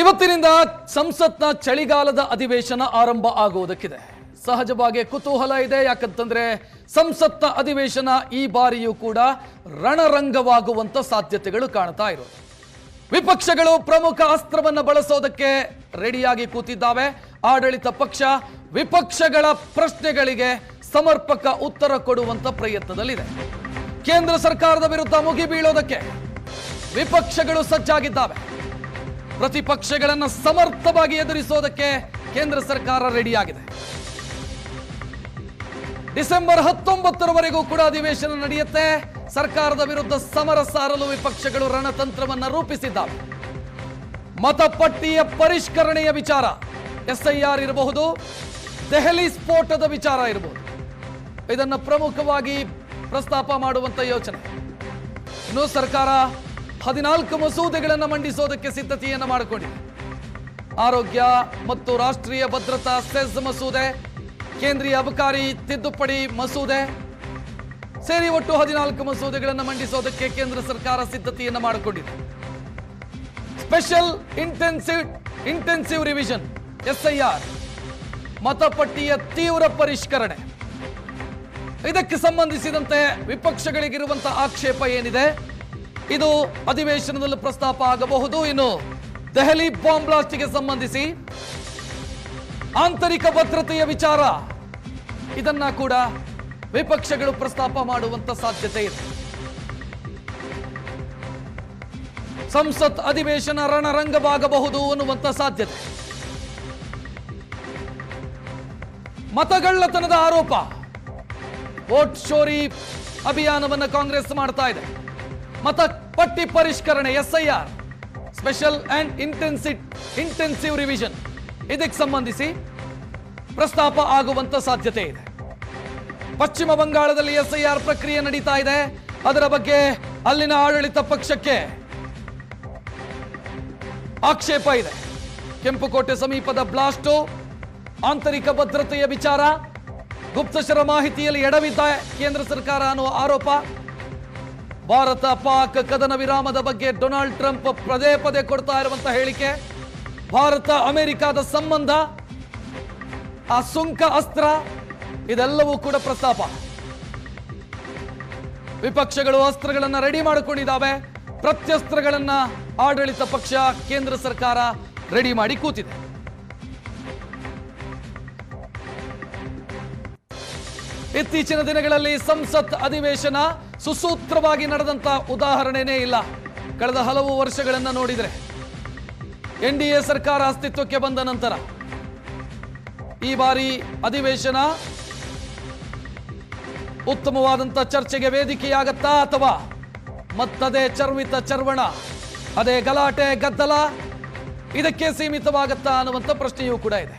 ಇವತ್ತಿನಿಂದ ಸಂಸತ್ನ ಚಳಿಗಾಲದ ಅಧಿವೇಶನ ಆರಂಭ ಆಗುವುದಕ್ಕಿದೆ. ಸಹಜವಾಗಿ ಕುತೂಹಲ ಇದೆ. ಯಾಕಂತಂದ್ರೆ ಸಂಸತ್ನ ಅಧಿವೇಶನ ಈ ಬಾರಿಯೂ ಕೂಡ ರಣರಂಗವಾಗುವಂತ ಸಾಧ್ಯತೆಗಳು ಕಾಣ್ತಾ ಇರೋದು. ವಿಪಕ್ಷಗಳು ಪ್ರಮುಖ ಅಸ್ತ್ರವನ್ನು ಬಳಸೋದಕ್ಕೆ ರೆಡಿಯಾಗಿ ಕೂತಿದ್ದಾವೆ. ಆಡಳಿತ ಪಕ್ಷ ವಿಪಕ್ಷಗಳ ಪ್ರಶ್ನೆಗಳಿಗೆ ಸಮರ್ಪಕ ಉತ್ತರ ಕೊಡುವಂತ ಪ್ರಯತ್ನದಲ್ಲಿದೆ. ಕೇಂದ್ರ ಸರ್ಕಾರದ ವಿರುದ್ಧ ಮುಗಿಬೀಳೋದಕ್ಕೆ ವಿಪಕ್ಷಗಳು ಸಜ್ಜಾಗಿದ್ದಾವೆ. ಪ್ರತಿಪಕ್ಷಗಳನ್ನು ಸಮರ್ಥವಾಗಿ ಎದುರಿಸೋದಕ್ಕೆ ಕೇಂದ್ರ ಸರ್ಕಾರ ರೆಡಿಯಾಗಿದೆ. ಡಿಸೆಂಬರ್ ಹತ್ತೊಂಬತ್ತರವರೆಗೂ ಕೂಡ ಅಧಿವೇಶನ ನಡೆಯುತ್ತೆ. ಸರ್ಕಾರದ ವಿರುದ್ಧ ಸಮರ ಸಾರಲು ವಿಪಕ್ಷಗಳು ರಣತಂತ್ರವನ್ನ ರೂಪಿಸಿದ್ದಾವೆ. ಮತಪಟ್ಟಿಯ ಪರಿಷ್ಕರಣೆಯ ವಿಚಾರ ಎಸ್ಐಆರ್ ಇರಬಹುದು, ದೆಹಲಿ ಸ್ಫೋಟದ ವಿಚಾರ ಇರಬಹುದು. ಇದನ್ನು ಪ್ರಮುಖವಾಗಿ ಪ್ರಸ್ತಾಪ ಮಾಡುವಂತ ಯೋಚನೆ. ಇನ್ನು ಸರ್ಕಾರ ಹದಿನಾಲ್ಕು ಮಸೂದೆಗಳನ್ನು ಮಂಡಿಸೋದಕ್ಕೆ ಸಿದ್ಧತೆಯನ್ನು ಮಾಡಿಕೊಂಡಿದೆ. ಆರೋಗ್ಯ ಮತ್ತು ರಾಷ್ಟ್ರೀಯ ಭದ್ರತಾ ಸೆಸ್ ಮಸೂದೆ, ಕೇಂದ್ರೀಯ ಅಬಕಾರಿ ತಿದ್ದುಪಡಿ ಮಸೂದೆ, ಸೇರಿ ಒಟ್ಟು ಹದಿನಾಲ್ಕು ಮಸೂದೆಗಳನ್ನು ಮಂಡಿಸೋದಕ್ಕೆ ಕೇಂದ್ರ ಸರ್ಕಾರ ಸಿದ್ಧತೆಯನ್ನು ಮಾಡಿಕೊಂಡಿದೆ. Special intensive intensive revision, SIR, ಮತಪಟ್ಟಿಯ ತೀವ್ರ ಪರಿಷ್ಕರಣೆ. ಇದಕ್ಕೆ ಸಂಬಂಧಿಸಿದಂತೆ ವಿಪಕ್ಷಗಳಿಗಿರುವಂತಹ ಆಕ್ಷೇಪ ಏನಿದೆ? ಇದು ಅಧಿವೇಶನದಲ್ಲಿ ಪ್ರಸ್ತಾಪ ಆಗಬಹುದು. ಇನ್ನು ದೆಹಲಿ ಬಾಂಬ್ ಬ್ಲಾಸ್ಟ್ಗೆ ಸಂಬಂಧಿಸಿ ಆಂತರಿಕ ಭದ್ರತೆಯ ವಿಚಾರ. ಇದನ್ನ ಕೂಡ ವಿಪಕ್ಷಗಳು ಪ್ರಸ್ತಾಪ ಮಾಡುವಂತ ಸಾಧ್ಯತೆ ಇದೆ. ಸಂಸತ್ ಅಧಿವೇಶನ ರಣರಂಗವಾಗಬಹುದು ಅನ್ನುವಂತ ಸಾಧ್ಯತೆ. ಮತಗಳ್ಳತನದ ಆರೋಪ. ವೋಟ್ ಶೋರಿ ಅಭಿಯಾನವನ್ನು ಕಾಂಗ್ರೆಸ್ ಮಾಡ್ತಾ ಇದೆ. ಮತ ಪಟ್ಟಿ ಪರಿಷ್ಕರಣೆ, SIR special and intensive intensive revision ಇದಕ್ಕೆ ಸಂಬಂಧಿಸಿ ಪ್ರಸ್ತಾಪ ಆಗುವಂತ ಸಾಧ್ಯತೆ ಇದೆ. ಪಶ್ಚಿಮ ಬಂಗಾಳದಲ್ಲಿ ಎಸ್ಐಆರ್ ಪ್ರಕ್ರಿಯೆ ನಡೀತಾ ಇದೆ. ಅದರ ಬಗ್ಗೆ ಅಲ್ಲಿನ ಆಡಳಿತ ಪಕ್ಷಕ್ಕೆ ಆಕ್ಷೇಪ ಇದೆ. ಕೆಂಪುಕೋಟೆ ಸಮೀಪದ ಬ್ಲಾಸ್ಟು, ಆಂತರಿಕ ಭದ್ರತೆಯ ವಿಚಾರ, ಗುಪ್ತಚರ ಮಾಹಿತಿಯಲ್ಲಿ ಎಡವಿದ್ದ ಕೇಂದ್ರ ಸರ್ಕಾರ ಅನ್ನುವ ಆರೋಪ. ಭಾರತ ಪಾಕ್ ಕದನ ವಿರಾಮದ ಬಗ್ಗೆ ಡೊನಾಲ್ಡ್ ಟ್ರಂಪ್ ಪದೇ ಪದೇ ಕೊಡ್ತಾ ಇರುವಂತಹ ಹೇಳಿಕೆ. ಭಾರತ, ಅಮೆರಿಕದ ಸಂಬಂಧ, ಆ ಸುಂಕ ಅಸ್ತ್ರ, ಇದೆಲ್ಲವೂ ಕೂಡ ಪ್ರಸ್ತಾಪ. ವಿಪಕ್ಷಗಳು ಅಸ್ತ್ರಗಳನ್ನ ರೆಡಿ ಮಾಡಿಕೊಂಡಿದ್ದಾವೆ. ಪ್ರತ್ಯಸ್ತ್ರಗಳನ್ನ ಆಡಳಿತ ಪಕ್ಷ, ಕೇಂದ್ರ ಸರ್ಕಾರ ರೆಡಿ ಮಾಡಿ ಕೂತಿದೆ. ಇತ್ತೀಚಿನ ದಿನಗಳಲ್ಲಿ ಸಂಸತ್ ಅಧಿವೇಶನ ಸುಸೂತ್ರವಾಗಿ ನಡೆದಂತ ಉದಾಹರಣೆನೇ ಇಲ್ಲ. ಕಳೆದ ಹಲವು ವರ್ಷಗಳನ್ನು ನೋಡಿದರೆ ಎನ್ ಡಿ ಎ ಸರ್ಕಾರ ಅಸ್ತಿತ್ವಕ್ಕೆ ಬಂದ ನಂತರ ಈ ಬಾರಿ ಅಧಿವೇಶನ ಉತ್ತಮವಾದಂತ ಚರ್ಚೆಗೆ ವೇದಿಕೆಯಾಗತ್ತಾ ಅಥವಾ ಮತ್ತದೇ ಚರ್ವಿತ ಚರ್ವಣ, ಅದೇ ಗಲಾಟೆ ಗದ್ದಲ ಇದಕ್ಕೆ ಸೀಮಿತವಾಗತ್ತಾ ಅನ್ನುವಂಥ ಪ್ರಶ್ನೆಯೂ ಕೂಡ ಇದೆ.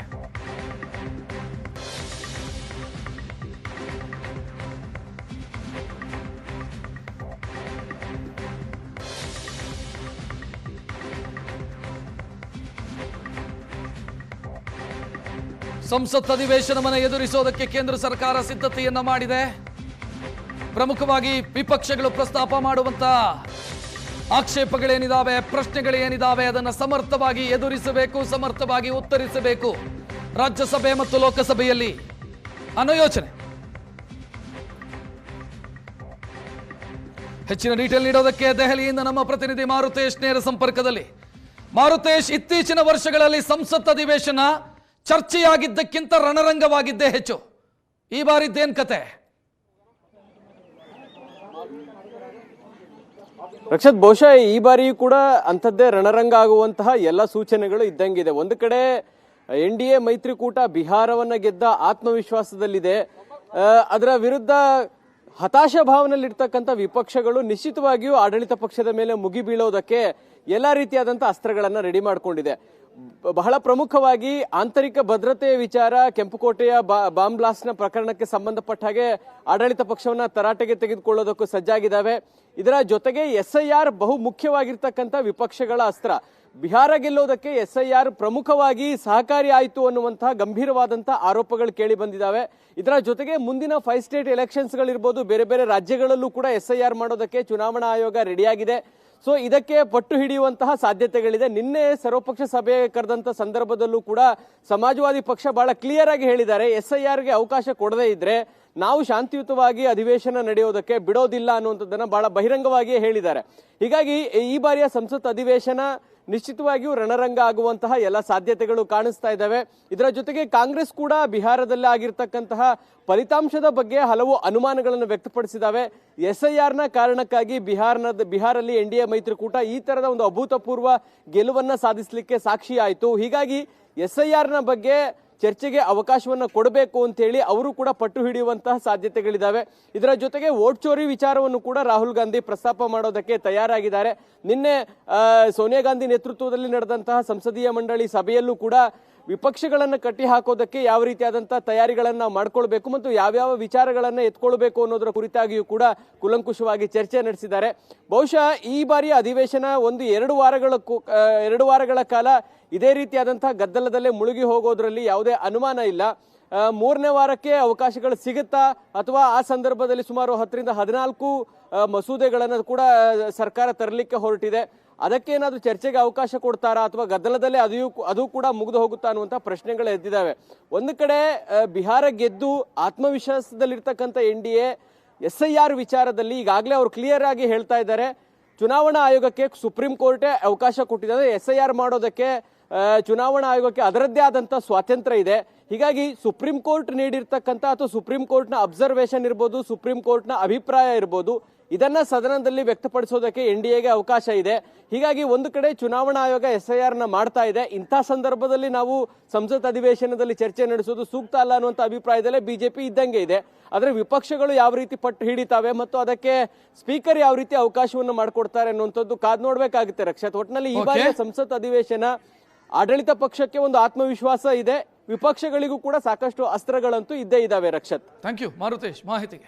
ಸಂಸತ್ ಅಧಿವೇಶನವನ್ನು ಎದುರಿಸೋದಕ್ಕೆ ಕೇಂದ್ರ ಸರ್ಕಾರ ಸಿದ್ಧತೆಯನ್ನ ಮಾಡಿದೆ. ಪ್ರಮುಖವಾಗಿ ವಿಪಕ್ಷಗಳು ಪ್ರಸ್ತಾಪ ಮಾಡುವಂತ ಆಕ್ಷೇಪಗಳೇನಿದಾವೆ, ಪ್ರಶ್ನೆಗಳೇನಿದಾವೆ, ಅದನ್ನು ಸಮರ್ಥವಾಗಿ ಎದುರಿಸಬೇಕು, ಸಮರ್ಥವಾಗಿ ಉತ್ತರಿಸಬೇಕು. ರಾಜ್ಯಸಭೆ ಮತ್ತು ಲೋಕಸಭೆಯಲ್ಲಿ ಅನ್ನೋ ಹೆಚ್ಚಿನ ಡೀಟೇಲ್ ನೀಡೋದಕ್ಕೆ ದೆಹಲಿಯಿಂದ ನಮ್ಮ ಪ್ರತಿನಿಧಿ ಮಾರುತೇಶ್ ನೇರ ಸಂಪರ್ಕದಲ್ಲಿ. ಮಾರುತೇಶ್, ಇತ್ತೀಚಿನ ವರ್ಷಗಳಲ್ಲಿ ಸಂಸತ್ ಅಧಿವೇಶನ ಚರ್ಚೆಯಾಗಿದ್ದಕ್ಕಿಂತ ರಣರಂಗವಾಗಿದ್ದೇ ಹೆಚ್ಚು. ಈ ಬಾರಿದ್ದೇನ್ ಕತೆ? ರಕ್ಷತ್, ಬಹುಶಃ ಈ ಬಾರಿಯೂ ಕೂಡ ಅಂಥದ್ದೇ ರಣರಂಗ ಆಗುವಂತಹ ಎಲ್ಲ ಸೂಚನೆಗಳು ಇದ್ದಂಗಿದೆ. ಒಂದು ಕಡೆ, ಎನ್ ಡಿ ಎ ಮೈತ್ರಿಕೂಟ ಬಿಹಾರವನ್ನ ಗೆದ್ದ ಆತ್ಮವಿಶ್ವಾಸದಲ್ಲಿದೆ. ಅದರ ವಿರುದ್ಧ ಹತಾಶ ಭಾವನೆಯಲ್ಲಿರ್ತಕ್ಕಂಥ ವಿಪಕ್ಷಗಳು ನಿಶ್ಚಿತವಾಗಿಯೂ ಆಡಳಿತ ಪಕ್ಷದ ಮೇಲೆ ಮುಗಿಬೀಳೋದಕ್ಕೆ ಎಲ್ಲ ರೀತಿಯಾದಂಥ ಅಸ್ತ್ರಗಳನ್ನು ರೆಡಿ ಮಾಡಿಕೊಂಡಿದೆ. ಬಹಳ ಪ್ರಮುಖವಾಗಿ ಆಂತರಿಕ ಭದ್ರತೆಯ ವಿಚಾರ ಕೆಂಪುಕೋಟೆಯ ಬಾಂಬ್ ಬ್ಲಾಸ್ಟ್ನ ಪ್ರಕರಣಕ್ಕೆ ಸಂಬಂಧಪಟ್ಟ ಹಾಗೆ ಆಡಳಿತ ಪಕ್ಷವನ್ನ ತರಾಟೆಗೆ ತೆಗೆದುಕೊಳ್ಳೋದಕ್ಕೂ ಸಜ್ಜಾಗಿದ್ದಾವೆ. ಇದರ ಜೊತೆಗೆ ಎಸ್ ಐ ಆರ್ ಬಹು ಮುಖ್ಯವಾಗಿರ್ತಕ್ಕಂಥ ವಿಪಕ್ಷಗಳ ಅಸ್ತ್ರ. ಬಿಹಾರ ಗೆಲ್ಲೋದಕ್ಕೆ ಎಸ್ ಐ ಆರ್ ಪ್ರಮುಖವಾಗಿ ಸಹಕಾರಿ ಆಯಿತು ಅನ್ನುವಂತಹ ಗಂಭೀರವಾದಂತಹ ಆರೋಪಗಳು ಕೇಳಿ ಬಂದಿದ್ದಾವೆ. ಇದರ ಜೊತೆಗೆ ಮುಂದಿನ ಫೈವ್ ಸ್ಟೇಟ್ ಎಲೆಕ್ಷನ್ಸ್ಗಳಿರ್ಬೋದು ಬೇರೆ ಬೇರೆ ರಾಜ್ಯಗಳಲ್ಲೂ ಕೂಡ ಎಸ್ ಐ ಆರ್ ಮಾಡೋದಕ್ಕೆ ಚುನಾವಣಾ ಆಯೋಗ ರೆಡಿಯಾಗಿದೆ. ಸೊ ಇದಕ್ಕೆ ಪಟ್ಟು ಹಿಡಿಯುವಂತಹ ಸಾಧ್ಯತೆಗಳಿದೆ. ನಿನ್ನೆ ಸರ್ವಪಕ್ಷ ಸಭೆ ಕರೆದಂತ ಸಂದರ್ಭದಲ್ಲೂ ಕೂಡ ಸಮಾಜವಾದಿ ಪಕ್ಷ ಬಹಳ ಕ್ಲಿಯರ್ ಆಗಿ ಹೇಳಿದ್ದಾರೆ. ಎಸ್ ಐ ಅವಕಾಶ ಕೊಡದೇ ಇದ್ರೆ ನಾವು ಶಾಂತಿಯುತವಾಗಿ ಅಧಿವೇಶನ ನಡೆಯೋದಕ್ಕೆ ಬಿಡೋದಿಲ್ಲ ಅನ್ನುವಂಥದ್ದನ್ನು ಬಹಳ ಬಹಿರಂಗವಾಗಿಯೇ ಹೇಳಿದ್ದಾರೆ. ಹೀಗಾಗಿ ಈ ಬಾರಿಯ ಸಂಸತ್ ಅಧಿವೇಶನ ನಿಶ್ಚಿತವಾಗಿಯೂ ರಣರಂಗ ಆಗುವಂತಹ ಎಲ್ಲ ಸಾಧ್ಯತೆಗಳು ಕಾಣಿಸ್ತಾ ಇದ್ದಾವೆ. ಇದರ ಜೊತೆಗೆ ಕಾಂಗ್ರೆಸ್ ಕೂಡ ಬಿಹಾರದಲ್ಲಿ ಆಗಿರ್ತಕ್ಕಂತಹ ಫಲಿತಾಂಶದ ಬಗ್ಗೆ ಹಲವು ಅನುಮಾನಗಳನ್ನು ವ್ಯಕ್ತಪಡಿಸಿದಾವೆ ಎಸ್ ಐ ಆರ್ನ ಕಾರಣಕ್ಕಾಗಿ ಬಿಹಾರದ ಬಿಹಾರಲ್ಲಿ ಎನ್ ಡಿ ಎ ಮೈತ್ರಿಕೂಟ ಈ ತರದ ಒಂದು ಅಭೂತಪೂರ್ವ ಗೆಲುವನ್ನ ಸಾಧಿಸಲಿಕ್ಕೆ ಸಾಕ್ಷಿಯಾಯಿತು ಹೀಗಾಗಿ ಎಸ್ ಐ ಆರ್ನ ಬಗ್ಗೆ ಚರ್ಚೆಗೆ ಅವಕಾಶವನ್ನ ಕೊಡಬೇಕು ಅಂತ ಹೇಳಿ ಅವರು ಕೂಡ ಪಟ್ಟು ಹಿಡಿಯುವಂತಹ ಸಾಧ್ಯತೆಗಳಿದ್ದಾವೆ ಇದರ ಜೊತೆಗೆ ವೋಟ್ ಚೋರಿ ವಿಚಾರವನ್ನು ಕೂಡ ರಾಹುಲ್ ಗಾಂಧಿ ಪ್ರಸ್ತಾಪ ಮಾಡೋದಕ್ಕೆ ತಯಾರಾಗಿದ್ದಾರೆ. ನಿನ್ನೆ ಸೋನಿಯಾ ಗಾಂಧಿ ನೇತೃತ್ವದಲ್ಲಿ ನಡೆದಂತಹ ಸಂಸದೀಯ ಮಂಡಳಿ ಸಭೆಯಲ್ಲೂ ಕೂಡ ವಿಪಕ್ಷಗಳನ್ನು ಕಟ್ಟಿ ಹಾಕೋದಕ್ಕೆ ಯಾವ ರೀತಿಯಾದಂಥ ತಯಾರಿಗಳನ್ನ ಮಾಡ್ಕೊಳ್ಬೇಕು ಮತ್ತು ಯಾವ್ಯಾವ ವಿಚಾರಗಳನ್ನ ಎತ್ಕೊಳ್ಬೇಕು ಅನ್ನೋದರ ಕುರಿತಾಗಿಯೂ ಕೂಡ ಕುಲಂಕುಷವಾಗಿ ಚರ್ಚೆ ನಡೆಸಿದ್ದಾರೆ. ಬಹುಶಃ ಈ ಬಾರಿಯ ಅಧಿವೇಶನ ಒಂದು ಎರಡು ವಾರಗಳ ಎರಡು ವಾರಗಳ ಕಾಲ ಇದೇ ರೀತಿಯಾದಂತಹ ಗದ್ದಲದಲ್ಲೇ ಮುಳುಗಿ ಹೋಗೋದ್ರಲ್ಲಿ ಯಾವುದೇ ಅನುಮಾನ ಇಲ್ಲ. ಮೂರನೇ ವಾರಕ್ಕೆ ಅವಕಾಶಗಳು ಸಿಗುತ್ತಾ ಅಥವಾ ಆ ಸಂದರ್ಭದಲ್ಲಿ ಸುಮಾರು ಹತ್ತರಿಂದ ಹದಿನಾಲ್ಕು ಮಸೂದೆಗಳನ್ನು ಕೂಡ ಸರ್ಕಾರ ತರಲಿಕ್ಕೆ ಹೊರಟಿದೆ. ಅದಕ್ಕೇನಾದ್ರೂ ಚರ್ಚೆಗೆ ಅವಕಾಶ ಕೊಡ್ತಾರಾ ಅಥವಾ ಗದ್ದಲದಲ್ಲೇ ಅದು ಅದು ಕೂಡ ಮುಗಿದು ಹೋಗುತ್ತಾ ಅನ್ನುವಂಥ ಪ್ರಶ್ನೆಗಳು ಎದ್ದಿದ್ದಾವೆ. ಒಂದು ಕಡೆ ಬಿಹಾರ ಗೆದ್ದು ಆತ್ಮವಿಶ್ವಾಸದಲ್ಲಿರ್ತಕ್ಕಂಥ N D A, S I R ವಿಚಾರದಲ್ಲಿ ಈಗಾಗಲೇ ಅವರು ಕ್ಲಿಯರ್ ಆಗಿ ಹೇಳ್ತಾ ಇದ್ದಾರೆ. ಚುನಾವಣಾ ಆಯೋಗಕ್ಕೆ ಸುಪ್ರೀಂ ಕೋರ್ಟೇ ಅವಕಾಶ ಕೊಟ್ಟಿದ್ದಾರೆ. ಎಸ್ ಐ ಆರ್ ಮಾಡೋದಕ್ಕೆ ಚುನಾವಣಾ ಆಯೋಗಕ್ಕೆ ಅದರದ್ದೇ ಆದಂತ ಸ್ವಾತಂತ್ರ್ಯ ಇದೆ. ಹೀಗಾಗಿ ಸುಪ್ರೀಂ ಕೋರ್ಟ್ ನೀಡಿರ್ತಕ್ಕಂಥ ಅಥವಾ ಸುಪ್ರೀಂ ಕೋರ್ಟ್ನ ಅಬ್ಸರ್ವೇಷನ್ ಇರ್ಬೋದು, ಸುಪ್ರೀಂ ಕೋರ್ಟ್ನ ಅಭಿಪ್ರಾಯ ಇರ್ಬೋದು ಇದನ್ನ ಸದನದಲ್ಲಿ ವ್ಯಕ್ತಪಡಿಸೋದಕ್ಕೆ ಎನ್ ಡಿ ಎಗೆ ಅವಕಾಶ ಇದೆ. ಹೀಗಾಗಿ ಒಂದು ಕಡೆ ಚುನಾವಣಾ ಆಯೋಗ ಎಸ್ ಐ ಆರ್ನ ಮಾಡ್ತಾ ಇದೆ. ಇಂಥ ಸಂದರ್ಭದಲ್ಲಿ ನಾವು ಸಂಸತ್ ಅಧಿವೇಶನದಲ್ಲಿ ಚರ್ಚೆ ನಡೆಸೋದು ಸೂಕ್ತ ಅಲ್ಲ ಅನ್ನುವಂಥ ಅಭಿಪ್ರಾಯದಲ್ಲೇ ಬಿಜೆಪಿ ಇದ್ದಂಗೆ ಇದೆ. ಆದರೆ ವಿಪಕ್ಷಗಳು ಯಾವ ರೀತಿ ಪಟ್ಟು ಹಿಡಿತಾವೆ ಮತ್ತು ಅದಕ್ಕೆ ಸ್ಪೀಕರ್ ಯಾವ ರೀತಿ ಅವಕಾಶವನ್ನು ಮಾಡಿಕೊಡ್ತಾರೆ ಅನ್ನುವಂಥದ್ದು ಕಾದ್ ನೋಡ್ಬೇಕಾಗುತ್ತೆ ರಕ್ಷತ್ ಒಟ್ಟಿನಲ್ಲಿ ಈ ಬಾರಿಯ ಸಂಸತ್ ಅಧಿವೇಶನ ಆಡಳಿತ ಪಕ್ಷಕ್ಕೆ ಒಂದು ಆತ್ಮವಿಶ್ವಾಸ ಇದೆ. ವಿಪಕ್ಷಗಳಿಗೂ ಕೂಡ ಸಾಕಷ್ಟು ಅಸ್ತ್ರಗಳಂತೂ ಇದ್ದೇ ಇದಾವೆ ರಕ್ಷತ್. ಥ್ಯಾಂಕ್ ಯು ಮಾರುತೇಶ್ ಮಾಹಿತಿಗೆ.